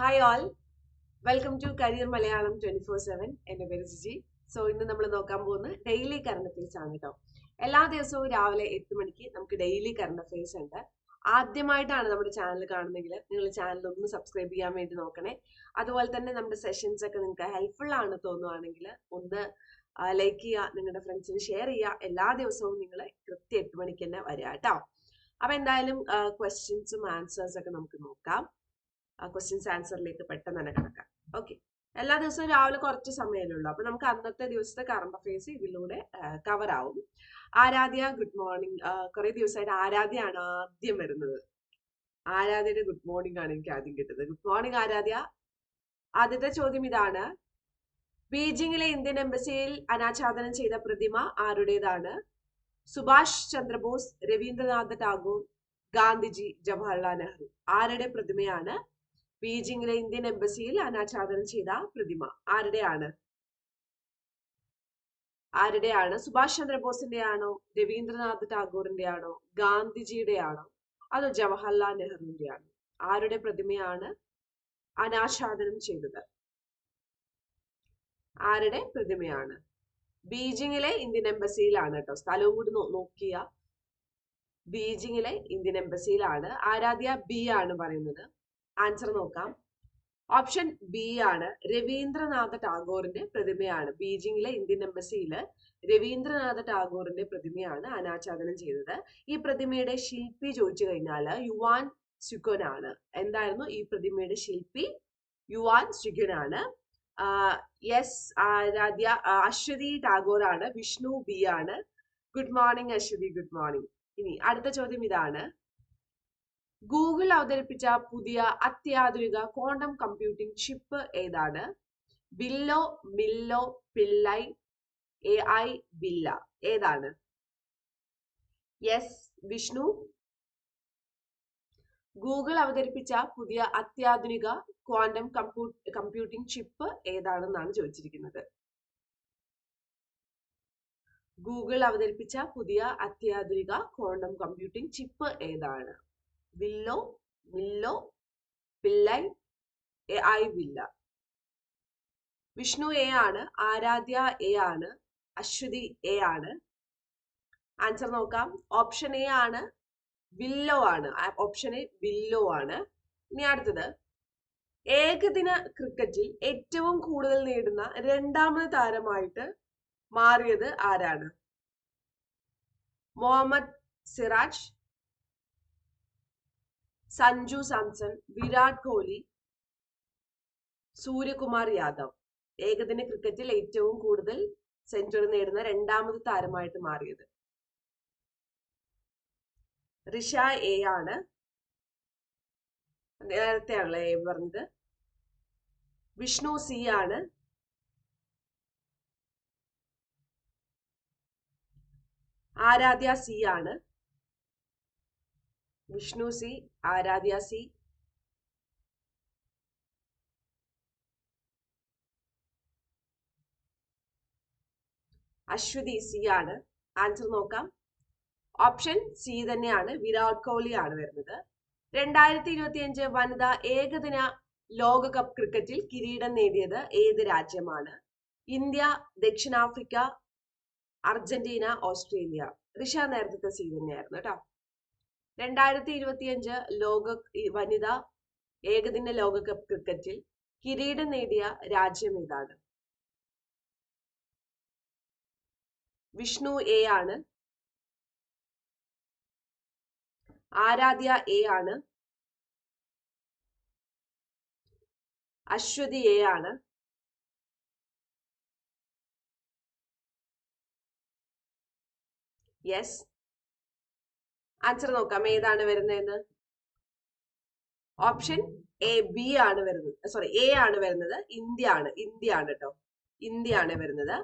Hi all welcome to career Malayalam twenty four seven എന്റെ പേര് Jiji. So ഇന്ന് നമ്മൾ നോക്കാൻ പോകുന്നത് ഡെയിലി കറണ്ട് അഫയേഴ്സ് ആണ് കേട്ടോ എല്ലാ ദിവസവും രാവിലെ എട്ട് മണിക്ക് നമുക്ക് ഡെയിലി കറണ്ട് അഫയേഴ്സ് ഉണ്ട്. ആദ്യമായിട്ടാണ് നമ്മുടെ ചാനൽ കാണുന്നെങ്കിൽ നിങ്ങൾ ചാനൽ ഒന്ന് സബ്സ്ക്രൈബ് ചെയ്യാൻ വേണ്ടി നോക്കണേ. അതുപോലെ തന്നെ നമ്മുടെ സെഷൻസ് ഒക്കെ നിങ്ങൾക്ക് ഹെൽപ്ഫുൾ ആണ് തോന്നുവാണെങ്കിൽ ഒന്ന് ലൈക്ക് ചെയ്യുക നിങ്ങളുടെ ഫ്രണ്ട്സിന് ഷെയർ ചെയ്യുക. എല്ലാ ദിവസവും നിങ്ങൾ കൃത്യം എട്ട് മണിക്ക് തന്നെ വരിക കേട്ടോ അപ്പൊ എന്തായാലും ക്വസ്റ്റ്യൻസും ആൻസേഴ്സ് ഒക്കെ നമുക്ക് നോക്കാം. ക്വസ്റ്റ്യൻസ് ആൻസറിലേക്ക് പെട്ടെന്ന് തന്നെ കിടക്കാം. ഓക്കെ എല്ലാ ദിവസവും രാവിലെ കുറച്ച് സമയമേ അപ്പൊ നമുക്ക് അന്നത്തെ ദിവസത്തെ കറണ്ട് അഫയേഴ്സ് ഇതിലൂടെ കവർ ആവും. ആരാധ്യ ഗുഡ് മോർണിംഗ് കുറെ ദിവസമായിട്ട് ആരാധ്യയാണ് ആദ്യം വരുന്നത്. ആരാധ്യയുടെ ഗുഡ് മോർണിംഗ് ആണ് എനിക്ക് ആദ്യം കിട്ടുന്നത്. Good morning Aaradhya. ആദ്യത്തെ ചോദ്യം ഇതാണ്. ബീജിംഗിലെ ഇന്ത്യൻ എംബസിയിൽ അനാച്ഛാദനം ചെയ്ത പ്രതിമ ആരുടേതാണ്? സുഭാഷ് ചന്ദ്രബോസ് രവീന്ദ്രനാഥ് ടാഗോർ ഗാന്ധിജി ജവഹർലാൽ നെഹ്റു. ആരുടെ പ്രതിമയാണ് ബീജിംഗിലെ ഇന്ത്യൻ എംബസിയിൽ അനാച്ഛാദനം ചെയ്ത പ്രതിമ ആരുടെയാണ്? ആരുടെയാണ്? സുഭാഷ് ചന്ദ്രബോസിന്റെ ആണോ രവീന്ദ്രനാഥ് ടാഗോറിന്റെ ആണോ ഗാന്ധിജിയുടെ ആണോ അതോ ജവഹർലാൽ നെഹ്റുവിന്റെ ആണോ ആരുടെ പ്രതിമയാണ് അനാച്ഛാദനം ചെയ്തത്? ആരുടെ പ്രതിമയാണ്? ബീജിംഗിലെ ഇന്ത്യൻ എംബസിയിലാണ് കേട്ടോ. സ്ഥലവും കൂടി നോക്കിയ. ബീജിംഗിലെ ഇന്ത്യൻ എംബസിയിലാണ്. ആരാധ്യ ബി ആണ് പറയുന്നത്. ആൻസർ നോക്കാം. ഓപ്ഷൻ ബി ആണ് രവീന്ദ്രനാഥ ടാഗോറിന്റെ പ്രതിമയാണ്. ബീജിംഗിലെ ഇന്ത്യൻ എംബസിയിൽ രവീന്ദ്രനാഥ ടാഗോറിന്റെ പ്രതിമയാണ് അനാച്ഛാദനം ചെയ്തത്. ഈ പ്രതിമയുടെ ശില്പി ചോദിച്ചു കഴിഞ്ഞാൽ യുവാൻ സുഖൻ ആണ് എന്തായിരുന്നു? ഈ പ്രതിമയുടെ ശില്പി യുവാൻ സുഖൻ ആണ് യെസ് ആരാധ്യ അശ്വതി ടാഗോർ ആണ് വിഷ്ണു ബി ആണ്. Good morning Aswathy. Good morning. ഇനി അടുത്ത ചോദ്യം ഇതാണ്. ഗൂഗിൾ അവതരിപ്പിച്ച പുതിയ അത്യാധുനിക ക്വാണ്ടം കമ്പ്യൂട്ടിംഗ് ചിപ്പ് ഏതാണ്? ബില്ലോ മില്ലോ പിള്ളൈ എ ഐ ബില്ല ഏതാണ്? യെസ് വിഷ്ണു ഗൂഗിൾ അവതരിപ്പിച്ച പുതിയ അത്യാധുനിക ക്വാണ്ടം കമ്പ്യൂ കമ്പ്യൂട്ടിംഗ് ചിപ്പ് ഏതാണെന്നാണ് ചോദിച്ചിരിക്കുന്നത്. ഗൂഗിൾ അവതരിപ്പിച്ച പുതിയ അത്യാധുനിക ക്വാണ്ടം കമ്പ്യൂട്ടിംഗ് ചിപ്പ് ഏതാണ്? Willow willow Pillai A I villa. Vishnu A ആണ്. ആരാധ്യ എ ആണ്. അശ്വതി എ ആണ്. ആൻസർ നോക്കാം. ഓപ്ഷൻ എ ആണ്. വില്ലോ ആണ്. ഓപ്ഷൻ എ വില്ലോ ആണ്. ഇനി അടുത്തത്. ഏകദിന ക്രിക്കറ്റിൽ ഏറ്റവും കൂടുതൽ നേടുന്ന രണ്ടാമത് താരമായിട്ട് മാറിയത് ആരാണ്? മുഹമ്മദ് സിറാജ് സഞ്ജു സാംസൺ വിരാട് കോഹ്ലി സൂര്യകുമാർ യാദവ്. ഏകദിന ക്രിക്കറ്റിൽ ഏറ്റവും കൂടുതൽ സെഞ്ചുറി നേടുന്ന രണ്ടാമത് താരമായിട്ട് മാറിയത്. റിഷ എ ആണ്. നേരത്തെ ആണല്ലോ എ പറഞ്ഞത്. വിഷ്ണു സി ആണ്. ആരാധ്യ സി ആണ്. Vishnu C Aaradhya C. Aswathy C ആണ്. ആൻസർ നോക്കാം. ഓപ്ഷൻ സി തന്നെയാണ്. വിരാട് കോഹ്ലി ആണ് വരുന്നത്. രണ്ടായിരത്തി ഇരുപത്തി അഞ്ച് വനിതാ ഏകദിന ലോകകപ്പ് ക്രിക്കറ്റിൽ കിരീടം നേടിയത് ഏത് രാജ്യമാണ്? ഇന്ത്യ ദക്ഷിണാഫ്രിക്ക അർജന്റീന ഓസ്ട്രേലിയ. ഋഷ നേരത്തെ സി തന്നെയായിരുന്നു കേട്ടോ. രണ്ടായിരത്തി ഇരുപത്തിയഞ്ച് ലോക വനിതാ ഏകദിന ലോകകപ്പ് ക്രിക്കറ്റിൽ കിരീടം നേടിയ രാജ്യം ഏതാണ്? വിഷ്ണു എ ആണ്. ആരാധ്യ എ ആണ്. അശ്വതി എ ആണ്. യെസ്. ആൻസർ നോക്കാം. ഏതാണ് വരുന്നതെന്ന്? ഓപ്ഷൻ എ ബി ആണ് വരുന്നത്. സോറി എ ആണ് വരുന്നത്. ഇന്ത്യ ആണ് ഇന്ത്യ ആണ് കേട്ടോ ഇന്ത്യ ആണ് വരുന്നത്.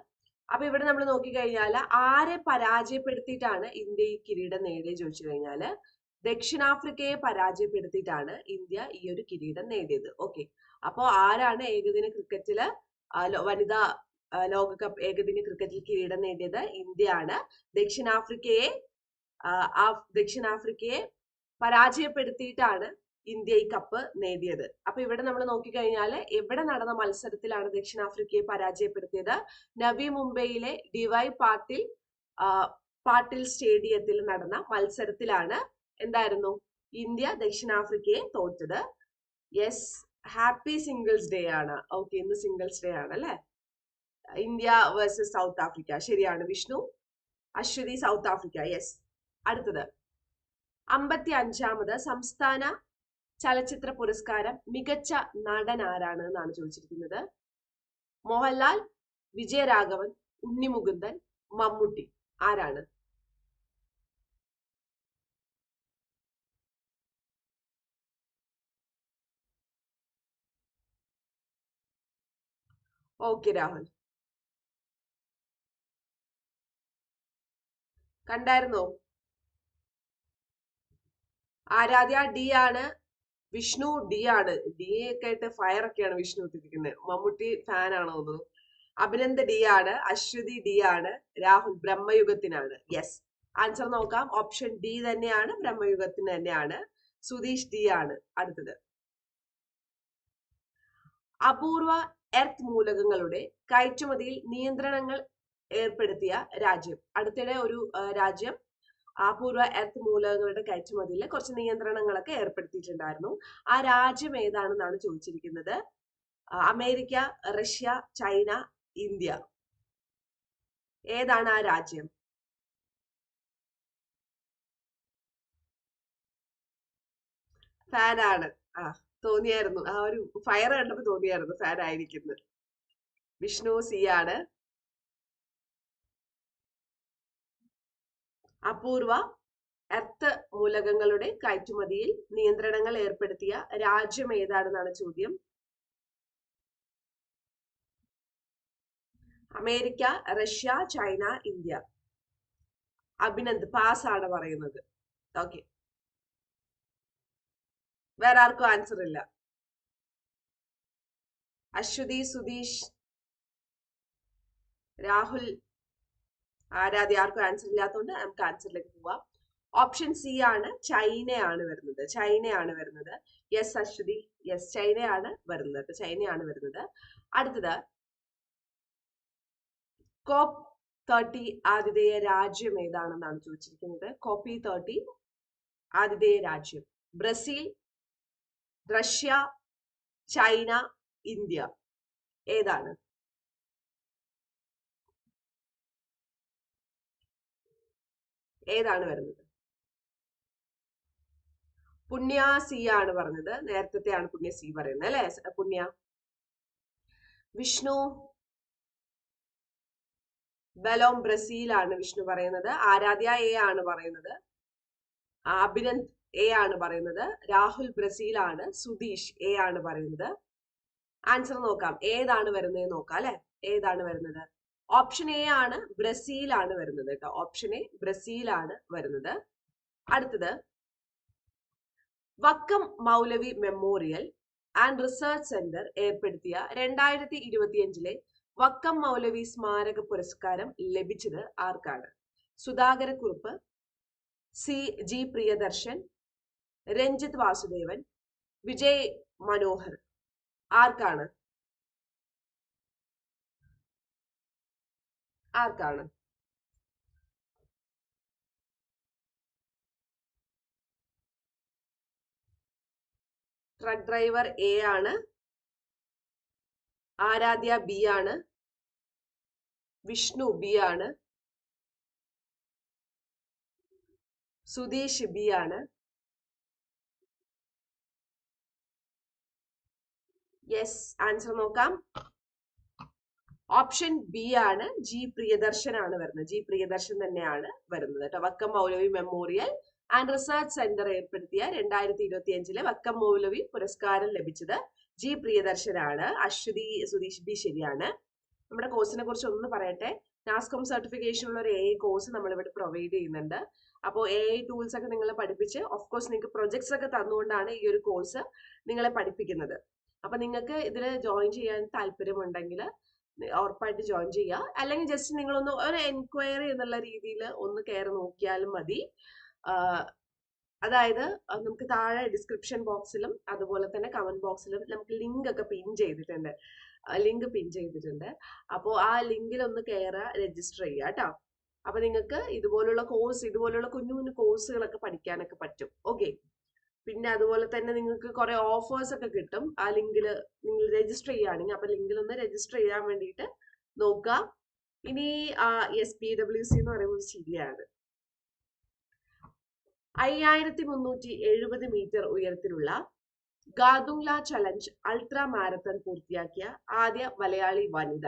അപ്പൊ ഇവിടെ നമ്മൾ നോക്കിക്കഴിഞ്ഞാൽ ആരെ പരാജയപ്പെടുത്തിയിട്ടാണ് ഇന്ത്യ ഈ കിരീടം നേടിയത് ചോദിച്ചു കഴിഞ്ഞാൽ ദക്ഷിണാഫ്രിക്കയെ പരാജയപ്പെടുത്തിയിട്ടാണ് ഇന്ത്യ ഈ ഒരു കിരീടം നേടിയത്. ഓക്കെ അപ്പോ ആരാണ് ഏകദിന ക്രിക്കറ്റിൽ വനിതാ ലോകകപ്പ് ഏകദിന ക്രിക്കറ്റിൽ കിരീടം നേടിയത്? ഇന്ത്യയാണ്. ദക്ഷിണാഫ്രിക്കയെ ദക്ഷിണാഫ്രിക്കയെ പരാജയപ്പെടുത്തിയിട്ടാണ് ഇന്ത്യ ഈ കപ്പ് നേടിയത്. അപ്പൊ ഇവിടെ നമ്മൾ നോക്കിക്കഴിഞ്ഞാൽ എവിടെ നടന്ന മത്സരത്തിലാണ് ദക്ഷിണാഫ്രിക്കയെ പരാജയപ്പെടുത്തിയത്? നവി മുംബൈയിലെ ഡിവൈ പാട്ടിൽ പാട്ടിൽ സ്റ്റേഡിയത്തിൽ നടന്ന മത്സരത്തിലാണ് എന്തായിരുന്നു? ഇന്ത്യ ദക്ഷിണാഫ്രിക്കയെ തോറ്റത്. യെസ് ഹാപ്പി സിംഗിൾസ് ഡേ ആണ്. ഓക്കെ ഇന്ന് സിംഗിൾസ് ഡേ ആണ് അല്ലെ? India versus South Africa. ശരിയാണ് Vishnu. Aswathy South Africa. Yes. അടുത്തത്. അമ്പത്തി അഞ്ചാമത് സംസ്ഥാന ചലച്ചിത്ര പുരസ്കാരം മികച്ച നടൻ ആരാണ് എന്നാണ് ചോദിച്ചിരിക്കുന്നത്. മോഹൻലാൽ വിജയരാഘവൻ ഉണ്ണിമുകുന്ദൻ മമ്മൂട്ടി ആരാണ്? ഓക്കെ രാഹുൽ. കണ്ടായിരുന്നോ? ആരാധ്യ ഡി ആണ് വിഷ്ണു ഡി ആണ്. ഡി ഒക്കെ ആയിട്ട് ഫയർ ഒക്കെയാണ് വിഷ്ണു ഇട്ടിരിക്കുന്നത് മമ്മൂട്ടി ഫാൻ ആണോ തോന്നുന്നു. അഭിനന്ദ ഡി ആണ് അശ്വതി ഡി ആണ് രാഹുൽ ബ്രഹ്മയുഗത്തിനാണ്. യെസ് ആൻസർ നോക്കാം. ഓപ്ഷൻ ഡി തന്നെയാണ് ബ്രഹ്മയുഗത്തിന് തന്നെയാണ്. സുധീഷ് ഡി ആണ് അടുത്തത്. അപൂർവ എർത്ത് മൂലകങ്ങളുടെ കയറ്റുമതിയിൽ നിയന്ത്രണങ്ങൾ ഏർപ്പെടുത്തിയ രാജ്യം. അടുത്തിടെ ഒരു രാജ്യം അപൂർവ എർത്ത് മൂലകങ്ങളുടെ കയറ്റുമതിയിൽ കുറച്ച് നിയന്ത്രണങ്ങളൊക്കെ ഏർപ്പെടുത്തിയിട്ടുണ്ടായിരുന്നു. ആ രാജ്യം ഏതാണെന്നാണ് ചോദിച്ചിരിക്കുന്നത്? America Russia China India. ഏതാണ് ആ രാജ്യം? ഫാനാണ്. ആ തോന്നിയായിരുന്നു. ആ ഒരു ഫയർ കണ്ടപ്പോ തോന്നിയായിരുന്നു ഫാൻ ആയിരിക്കുന്നത് വിഷ്ണു സി ആണ് അപൂർവ എർത്ത് മൂലകങ്ങളുടെ കയറ്റുമതിയിൽ നിയന്ത്രണങ്ങൾ ഏർപ്പെടുത്തിയ രാജ്യം ഏതാണെന്നാണ് ചോദ്യം. America Russia China India. Abhinand pass ആണ് പറയുന്നത്. ഓക്കെ. വേറെ ആർക്കും ആൻസർ ഇല്ല. അശ്വതി സുധീഷ് രാഹുൽ ആരാധ്യ ആർക്കും ആൻസർ ഇല്ലാത്തതുകൊണ്ട് നമുക്ക് ആൻസറിലേക്ക് പോവാം. ഓപ്ഷൻ സി ആണ് ചൈനയാണ് വരുന്നത്. ചൈനയാണ് വരുന്നത്. യെസ് അശ്വതി. യെസ് ചൈനയാണ് വരുന്നത്. ചൈനയാണ് വരുന്നത്. അടുത്തത്. കോപ്പ് തേർട്ടി ആതിഥേയ രാജ്യം ഏതാണെന്നാണ് ചോദിച്ചിരിക്കുന്നത്. കോപ്പി തേർട്ടി ആതിഥേയ രാജ്യം. Brazil Russia China India. ഏതാണ്? ഏതാണ് വരുന്നത്? പുണ്യ സി ആണ് പറഞ്ഞത്. നേരത്തെ പുണ്യ സി പറയുന്നത് അല്ലെ? പുണ്യ. വിഷ്ണു. ബലോം ആണ് വിഷ്ണു പറയുന്നത്. ആരാധ്യ എ ആണ് പറയുന്നത്. അഭിനന്ദ് എ ആണ് പറയുന്നത്. രാഹുൽ ബ്രസീൽ ആണ്. സുധീഷ് എ ആണ് പറയുന്നത്. ആൻസർ നോക്കാം. ഏതാണ് വരുന്നത് നോക്കാം അല്ലെ? ഏതാണ് വരുന്നത്? ഓപ്ഷൻ എ ആണ് ബ്രസീലാണ് വരുന്നത് കേട്ടോ. ഓപ്ഷൻ എ ബ്രസീലാണ് വരുന്നത്. അടുത്തത് Vakkom Moulavi memorial and research centre ഏർപ്പെടുത്തിയ രണ്ടായിരത്തി ഇരുപത്തിയഞ്ചിലെ വക്കം മൗലവി സ്മാരക പുരസ്കാരം ലഭിച്ചത് ആർക്കാണ്? സുധാകരക്കുറുപ്പ് സി. ജി. പ്രിയദർശൻ രഞ്ജിത് വാസുദേവൻ വിജയ് മനോഹർ. ആർക്കാണ്? ആർക്കാണ്? ട്രക്ക് ഡ്രൈവർ എ ആണ്. ആരാധ്യ ബി ആണ്. വിഷ്ണു ബി ആണ്. സുധീഷ് ബി ആണ്. യെസ് ആൻസർ നോക്കാം. ഓപ്ഷൻ ബി ആണ് ജി പ്രിയദർശൻ ആണ് വരുന്നത്. ജി പ്രിയദർശൻ തന്നെയാണ് വരുന്നത് കേട്ടോ. Vakkom Moulavi memorial and research centre ഏർപ്പെടുത്തിയ രണ്ടായിരത്തി ഇരുപത്തി അഞ്ചിലെ വക്കം മൗലവി പുരസ്കാരം ലഭിച്ചത് ജി പ്രിയദർശനാണ്. അശ്വതി സുധീഷ് ബി ശരിയാണ്. നമ്മുടെ കോഴ്സിനെ കുറിച്ച് ഒന്ന് പറയട്ടെ. നാസ്കോം സർട്ടിഫിക്കേഷൻ ഉള്ള ഒരു എ കോഴ്സ് നമ്മൾ ഇവിടെ പ്രൊവൈഡ് ചെയ്യുന്നുണ്ട്. അപ്പോൾ എ ഐ ടൂൾസ് ഒക്കെ നിങ്ങളെ പഠിപ്പിച്ച് ഓഫ് കോഴ്സ് നിങ്ങൾക്ക് പ്രൊജക്ട്സ് ഒക്കെ തന്നുകൊണ്ടാണ് ഈ ഒരു കോഴ്സ് നിങ്ങളെ പഠിപ്പിക്കുന്നത്. അപ്പൊ നിങ്ങൾക്ക് ഇതിൽ ജോയിൻ ചെയ്യാൻ താല്പര്യമുണ്ടെങ്കിൽ ഉറപ്പായിട്ട് ജോയിൻ ചെയ്യുക അല്ലെങ്കിൽ ജസ്റ്റ് നിങ്ങളൊന്ന് ഒരു എൻക്വയറി എന്നുള്ള രീതിയിൽ ഒന്ന് കയറി നോക്കിയാലും മതി. അതായത് നമുക്ക് താഴെ ഡിസ്ക്രിപ്ഷൻ ബോക്സിലും അതുപോലെ തന്നെ കമന്റ് ബോക്സിലും നമുക്ക് ലിങ്ക് ഒക്കെ പിൻ ചെയ്തിട്ടുണ്ട്. ലിങ്ക് പിൻ ചെയ്തിട്ടുണ്ട്. അപ്പോൾ ആ ലിങ്കിൽ ഒന്ന് കയറുക രജിസ്റ്റർ ചെയ്യുക കേട്ടോ അപ്പൊ നിങ്ങൾക്ക് ഇതുപോലുള്ള കോഴ്സ് ഇതുപോലുള്ള കുഞ്ഞു കുഞ്ഞു കോഴ്സുകളൊക്കെ പഠിക്കാനൊക്കെ പറ്റും. ഓക്കെ പിന്നെ അതുപോലെ തന്നെ നിങ്ങൾക്ക് കുറെ ഓഫേഴ്സ് ഒക്കെ കിട്ടും. ആ ലിങ്കിൽ നിങ്ങൾ രജിസ്റ്റർ ചെയ്യുകയാണെങ്കിൽ അപ്പൊ ലിങ്കിൽ ഒന്ന് രജിസ്റ്റർ ചെയ്യാൻ വേണ്ടിയിട്ട് നോക്കുക. ഇനി എസ് പി ഡബ്ല്യു സി എന്ന് പറയുമ്പോൾ ഒരു അയ്യായിരത്തി മുന്നൂറ്റി എഴുപത് മീറ്റർ ഉയരത്തിലുള്ള ഗാദുംഗ്ല ചലഞ്ച് അൾട്രാ മാരത്തൺ പൂർത്തിയാക്കിയ ആദ്യ മലയാളി വനിത.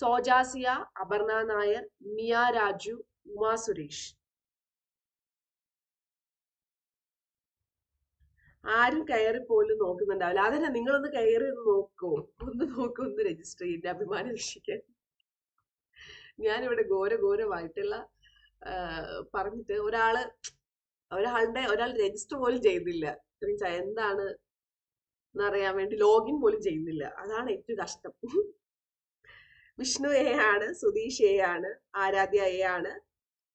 സോജാസിയ അപർണ നായർ മിയ രാജു ഉമാ സുരേഷ്. ആരും കയറി പോലും നോക്കുന്നുണ്ടാവില്ല. അതന്നെ നിങ്ങളൊന്ന് കയറി ഒന്ന് നോക്കൂ. ഒന്ന് നോക്കൂ ഒന്ന് രജിസ്റ്റർ ചെയ്യേണ്ട അഭിമാനം രക്ഷിക്കാൻ. ഞാനിവിടെ ഘോര ഘോരമായിട്ടുള്ള പറഞ്ഞിട്ട് ഒരാൾ ഒരാളുടെ ഒരാൾ രജിസ്റ്റർ പോലും ചെയ്യുന്നില്ല. എന്താണ് എന്നറിയാൻ വേണ്ടി ലോഗിൻ പോലും ചെയ്യുന്നില്ല. അതാണ് ഏറ്റവും കഷ്ടം. വിഷ്ണു എ ആണ് സുധീഷ് എ ആണ് ആരാധ്യ എ ആണ്.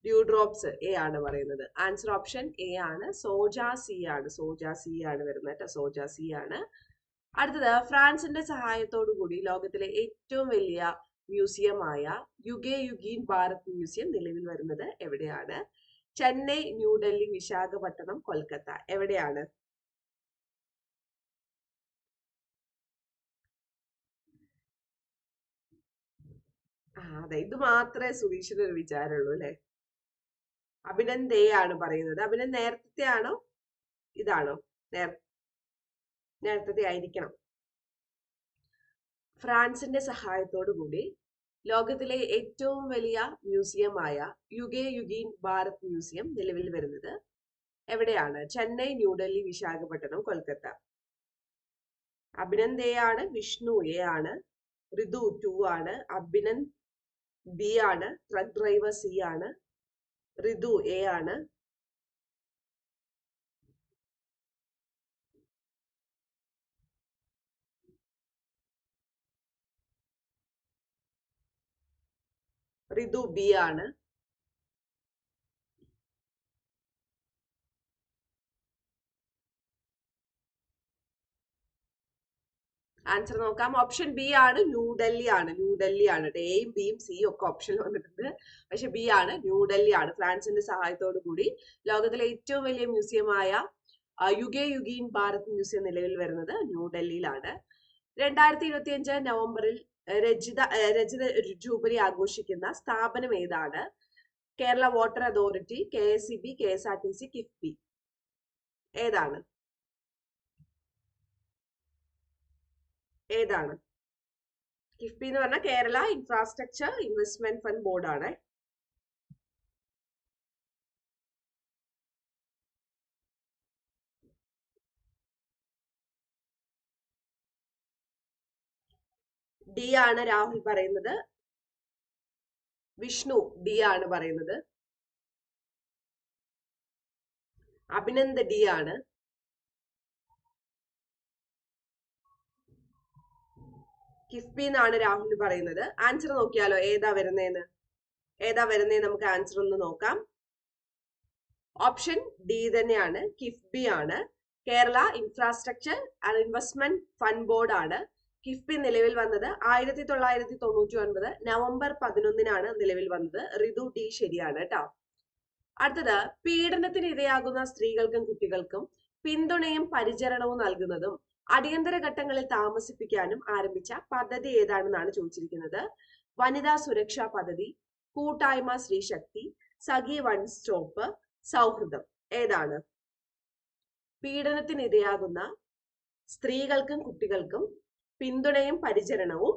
ഡ്യൂ ഡ്രോപ്സ് എ ആണ് പറയുന്നത്. ആൻസർ ഓപ്ഷൻ എ ആണ്. സോജാ സി ആണ്. സോജാ സി ആണ് വരുന്നത് കേട്ടോ സോജ സി ആണ്. അടുത്തത് ഫ്രാൻസിന്റെ സഹായത്തോടു കൂടി ലോകത്തിലെ ഏറ്റവും വലിയ മ്യൂസിയമായ യുഗേ യുഗീൻ ഭാരത് മ്യൂസിയം നിലവിൽ വരുന്നത് എവിടെയാണ്? ചെന്നൈ ന്യൂഡൽഹി വിശാഖപട്ടണം കൊൽക്കത്ത. എവിടെയാണ്? ആ അതെ. ഇത് മാത്രമേ സുധീഷിന് ഒരു വിചാരമുള്ളൂ അല്ലെ? അഭിനന്ദ് ആണ് പറയുന്നത്. അഭിനന്ദ് നേരത്തെ ആണോ ഇതാണോ? നേർ നേരത്തെ ആയിരിക്കണം. ഫ്രാൻസിന്റെ സഹായത്തോടു കൂടി ലോകത്തിലെ ഏറ്റവും വലിയ മ്യൂസിയമായ യുഗേ യുഗീൻ ഭാരത് മ്യൂസിയം നിലവിൽ വരുന്നത് എവിടെയാണ്? ചെന്നൈ ന്യൂഡൽഹി വിശാഖപട്ടണം കൊൽക്കത്ത. അഭിനന്ദ് ആണ് വിഷ്ണു എ ആണ് ഋതു ടു ആണ് അഭിനന്ദ് ബി ആണ് ട്രക്ക് ഡ്രൈവർ സി ആണ് ഋതു എ ആണ്. ഋതു ബി ആണ്. ആൻസർ നോക്കാം. ഓപ്ഷൻ ബി ആണ് ന്യൂഡൽഹി ആണ്. ന്യൂഡൽഹി ആണ്. എയും ബിയും സിയും ഒക്കെ ഓപ്ഷൻ വന്നിട്ടുണ്ട്. പക്ഷെ ബി ആണ് ന്യൂഡൽഹി ആണ്. ഫ്രാൻസിന്റെ സഹായത്തോടു കൂടി ലോകത്തിലെ ഏറ്റവും വലിയ മ്യൂസിയമായ യുഗേ യുഗീൻ ഭാരത് മ്യൂസിയം നിലവിൽ വരുന്നത് ന്യൂഡൽഹിയിലാണ് രണ്ടായിരത്തി ഇരുപത്തി അഞ്ച് നവംബറിൽ രജിത രജിത ജൂബിലി ആഘോഷിക്കുന്ന സ്ഥാപനം ഏതാണ്? Kerala water authority K S C B K S R T C KIIFB. ഏതാണ്? ഏതാണ്? കിഫ്ബി എന്ന് പറഞ്ഞാൽ കേരള ഇൻഫ്രാസ്ട്രക്ചർ ഇൻവെസ്റ്റ്മെന്റ് ഫണ്ട് ബോർഡാണ് ഡി ആണ് രാഹുൽ പറയുന്നത്. വിഷ്ണു ഡി ആണ് പറയുന്നത്. അഭിനന്ദ് ഡി ആണ്. കിഫ്ബി എന്നാണ് രാഹുൽ പറയുന്നത്. ആൻസർ നോക്കിയാലോ ഏതാ വരുന്നേന്ന്? ഏതാ വരുന്നേ നമുക്ക് ആൻസർ ഒന്ന് നോക്കാം. ഓപ്ഷൻ ഡി തന്നെയാണ് കിഫ്ബി ആണ്. Kerala infrastructure and investment fund board ആണ്. കിഫ്ബി നിലവിൽ വന്നത് ആയിരത്തി തൊള്ളായിരത്തി തൊണ്ണൂറ്റി ഒൻപത് നവംബർ പതിനൊന്നിനാണ് നിലവിൽ വന്നത്. ഋതു ഡി ശരിയാണ് കേട്ടോ അടുത്തത് പീഡനത്തിന് ഇരയാകുന്ന സ്ത്രീകൾക്കും കുട്ടികൾക്കും പിന്തുണയും പരിചരണവും നൽകുന്നതും. അടിയന്തര ഘട്ടങ്ങളിൽ താമസിപ്പിക്കാനും ആരംഭിച്ച പദ്ധതി ഏതാണെന്നാണ് ചോദിച്ചിരിക്കുന്നത്. വനിതാ സുരക്ഷാ പദ്ധതി കൂട്ടായ്മ സ്ത്രീശക്തി സഖി വൺ സ്റ്റോപ്പ് സൗഹൃദം ഏതാണ്? പീഡനത്തിനിരയാകുന്ന സ്ത്രീകൾക്കും കുട്ടികൾക്കും പിന്തുണയും പരിചരണവും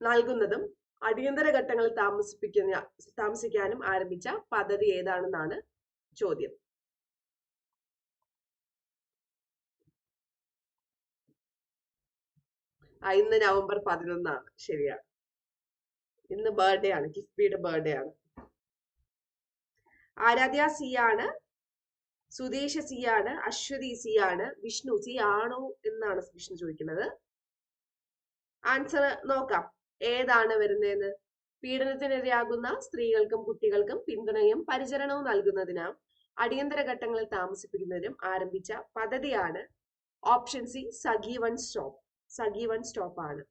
നൽകുന്നതും അടിയന്തര ഘട്ടങ്ങളിൽ താമസിപ്പിക്കുന്ന താമസിക്കാനും ആരംഭിച്ച പദ്ധതി ഏതാണെന്നാണ് ചോദ്യം. ഇന്ന് നവംബർ പതിനൊന്നാണ്. ശരിയാണ് ഇന്ന് ബർത്ത്ഡേ ആണ്. കിഫ്ബിയുടെ ബർത്ത്ഡേ ആണ്. ആരാധ്യ സി ആണ്. സുദേശ സി ആണ്. അശ്വതി സി ആണ്. വിഷ്ണു സി ആണോ എന്നാണ് വിഷ്ണു ചോദിക്കുന്നത്. ആൻസർ നോക്കാം. ഏതാണ് വരുന്നതെന്ന്? പീഡനത്തിനിരയാകുന്ന സ്ത്രീകൾക്കും കുട്ടികൾക്കും പിന്തുണയും പരിചരണവും നൽകുന്നതിന് അടിയന്തര ഘട്ടങ്ങളിൽ താമസിപ്പിക്കുന്നതിനും ആരംഭിച്ച പദ്ധതിയാണ് option C Sakhi one stop Sakhi one stop ആണ്.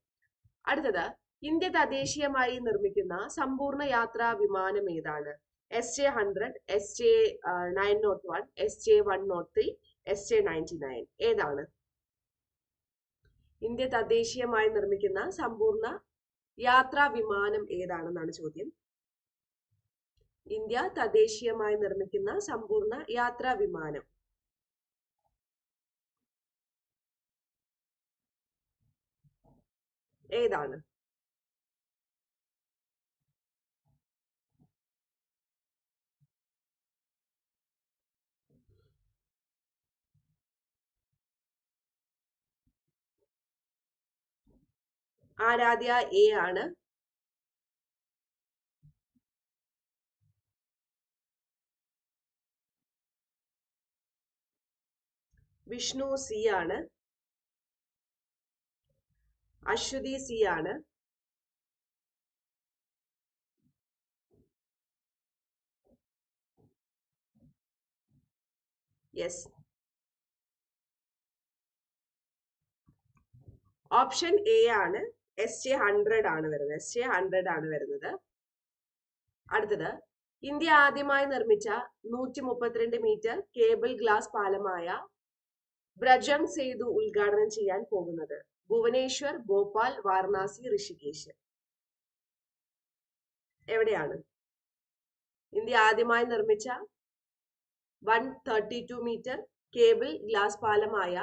അടുത്തത് ഇന്ത്യ തദ്ദേശീയമായി നിർമ്മിക്കുന്ന സമ്പൂർണ യാത്രാ വിമാനം ഏതാണ്? S J hundred S J nine nought one S J one nought three S J ninety nine ഏതാണ്? ഇന്ത്യ തദ്ദേശീയമായി നിർമ്മിക്കുന്ന സമ്പൂർണ യാത്രാ വിമാനം ഏതാണെന്നാണ് ചോദ്യം. ഇന്ത്യ തദ്ദേശീയമായി നിർമ്മിക്കുന്ന സമ്പൂർണ യാത്രാ വിമാനം ഏതാണ്? ആരാധ്യ എ ആണ്. വിഷ്ണു സി ആണ്. അശ്വതി സി ആണ്. യെസ് ഓപ്ഷൻ എ ആണ്. എസ് ജെ ഹൺഡ്രഡ് ആണ് വരുന്നത്. എസ് ജെ ഹൺഡ്രഡ് ആണ് വരുന്നത്. അടുത്തത് ഇന്ത്യ ആദ്യമായി നിർമ്മിച്ച നൂറ്റി മുപ്പത്തിരണ്ട് മീറ്റർ കേബിൾ ഗ്ലാസ് പാലമായ ബ്രജം സേതു ഉദ്ഘാടനം ചെയ്യാൻ പോകുന്നത് ഭുവനേശ്വർ ഭോപ്പാൽ വാരണാസി ഋഷികേശ്. എവിടെയാണ്? ഇന്ത്യ ആദ്യമായി നിർമ്മിച്ച one thirty two metre cable glass പാലമായ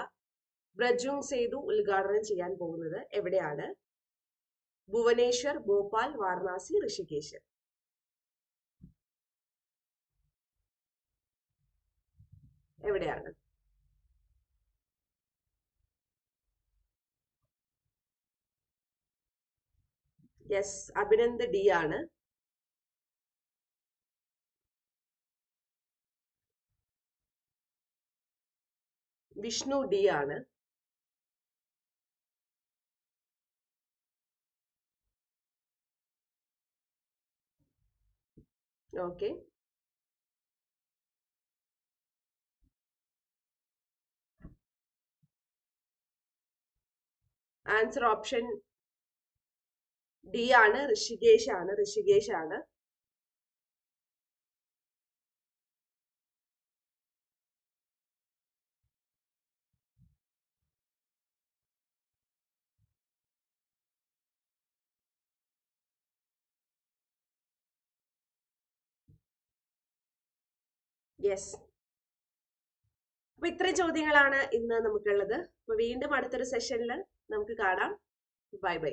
ബ്രജുങ് സേതു ഉദ്ഘാടനം ചെയ്യാൻ പോകുന്നത് എവിടെയാണ്? ഭുവനേശ്വർ ഭോപ്പാൽ വാരണാസി ഋഷികേശ് എവിടെയാണ്? യെസ് അഭിനന്ദ് ഡി ആണ്. വിഷ്ണു ഡി ആണ്. ഓക്കെ ആൻസർ ഓപ്ഷൻ ഡി ആണ്. ഋഷികേശ് ആണ്. ഋഷികേശ് ആണ്. യെസ് അപ്പൊ ഇത്രയും ചോദ്യങ്ങളാണ് ഇന്ന് നമുക്കുള്ളത്. അപ്പൊ വീണ്ടും അടുത്തൊരു സെഷനിൽ നമുക്ക് കാണാം. Bye bye